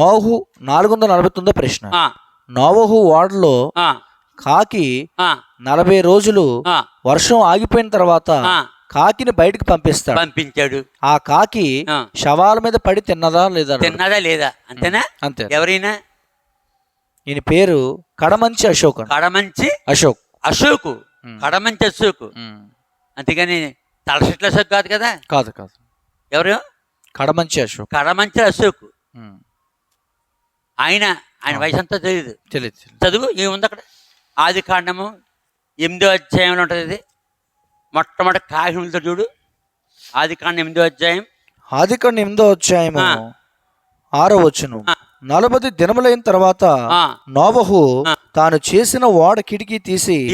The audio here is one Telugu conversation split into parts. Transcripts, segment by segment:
నోహు నాలుగు వందల నలభై తొమ్మిదో ప్రశ్న నోవహు వాడలో ఆ, కాకి నలభై రోజులు వర్షం ఆగిపోయిన తర్వాత కాకిని బయటకు పంపిస్తాడు. పంపించాడు. ఆ కాకి శవాల మీద పడి తిన్నదా లేదా. తిన్నదా లేదా? అంతేనా? అంతే. ఎవరైనా? ఈయన పేరు కడమంచి అశోక్. కడమంచి అశోక్. అశోకు. కడమంచి అశోకు. అంతేగాని తలసెట్ల అశోక్ కాదు కదా? కాదు కాదు. ఎవరు? కడమంచి అశోక్. కడమంచి అశోక్. ఆయన ఆయన. వయసు అంతా తెలియదు తెలియదు. చదువు ఏముంది అక్కడ? ఆది కాండము ఎనిమిదో అధ్యాయంలో ఉంటుంది ఇది. మొట్టమొదటి కాహినులతో చూడు. ఆది కాండం ఎనిమిదో అధ్యాయం. ఆదికాండ ఎనిమిదో అధ్యాయము ఆ. ఆరో వచ్చును. నలభై దినములైన తర్వాత నోవహు. తాను చేసిన ఓడ కిటికీ తీసి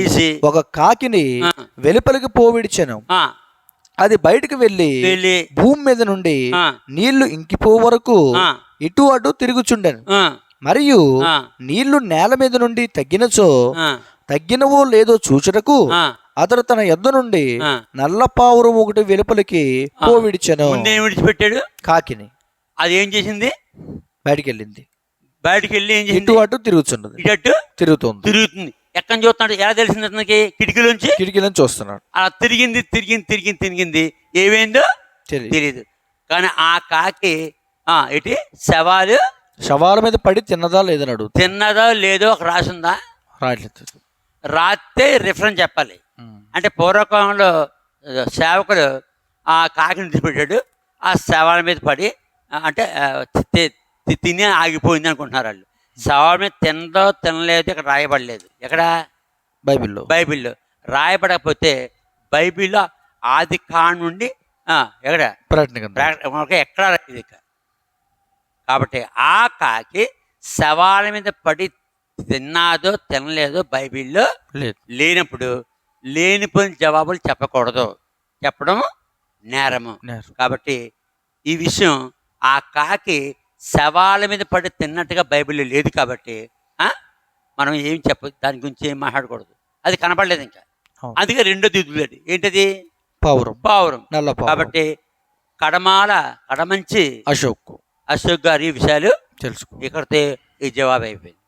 ఒక కాకిని వెలుపలికి పోవిడిచెను. అది బయటికి వెళ్ళి వెళ్ళి భూమి మీద నుండి నీళ్ళు ఇంకిపో వరకు ఇటు అటు తిరుగుచుండెను. మరియు నీళ్ళు నేల మీద నుండి తగ్గినచో తగ్గినవో లేదో చూచుటకు అతడు తన యొద్ద నుండి. నల్ల పావురం ఒకటి వెలుపలికి పోవిడిచెను విడిచిపెట్టాడు? కాకిని. అది ఏం చేసింది? బయటికి వెళ్ళింది బయటికి వెళ్ళి ఏం ఇటు చేసింది అటు తిరుగుతున్నది ఇటు తిరుగుతుంది. తిరుగుతుంది. ఎక్కడ చూస్తున్నాడు ఎలా తెలిసింది అతనికి? కిటికీలోంచి? కిటికీలను చూస్తున్నాడు అలా తిరిగింది తిరిగింది తిరిగింది తిరిగింది. ఏమైందో తెలియదు కానీ ఆ కాకి ఆ ఇటు శవాలు శవాల మీద పడి తిన్నదా లేదని అడుగుతుంది తిన్నదో లేదో ఒక రాసిందా రాయట్లేదు. రాస్తే రిఫరెన్స్ చెప్పాలి. అంటే పూర్వకాలంలో సేవకుడు ఆ కాకిని తిరిపెట్టాడు ఆ శవాల మీద పడి అంటే తిని ఆగిపోయింది అనుకుంటున్నారు వాళ్ళు. శవాల మీద తినదో తినలేదు ఇక్కడ రాయబడలేదు. ఎక్కడ? బైబిల్లో. బైబిల్లో. రాయబడకపోతే బైబిల్లో ఆది కాండ నుండి ఎక్కడ? ప్రకటన ఎక్కడ కాబట్టి ఆ కాకి శవాల మీద పడి తిన్నాదో తినలేదో బైబిల్లో లేదు. లేనప్పుడు లేనిపోయిన జవాబులు చెప్పకూడదు. చెప్పడం నేరము. నేరం. కాబట్టి ఈ విషయం ఆ కాకి శవాల మీద పడి తిన్నట్టుగా బైబిల్లో లేదు కాబట్టి ఆ, మనం ఏం చెప్ప దాని గురించి ఏం మాట్లాడకూడదు. అది కనపడలేదు ఇంకా. అందుకే రెండో దిద్దులేదు ఏంటది? పావురం. నల్ల పావురం. కాబట్టి కడమాల కడమంచి అశోక్. అశోక్ గారి ఈ విషయాలు తెలుసుకో ఇక్కడితే ఈ జవాబు అయిపోయింది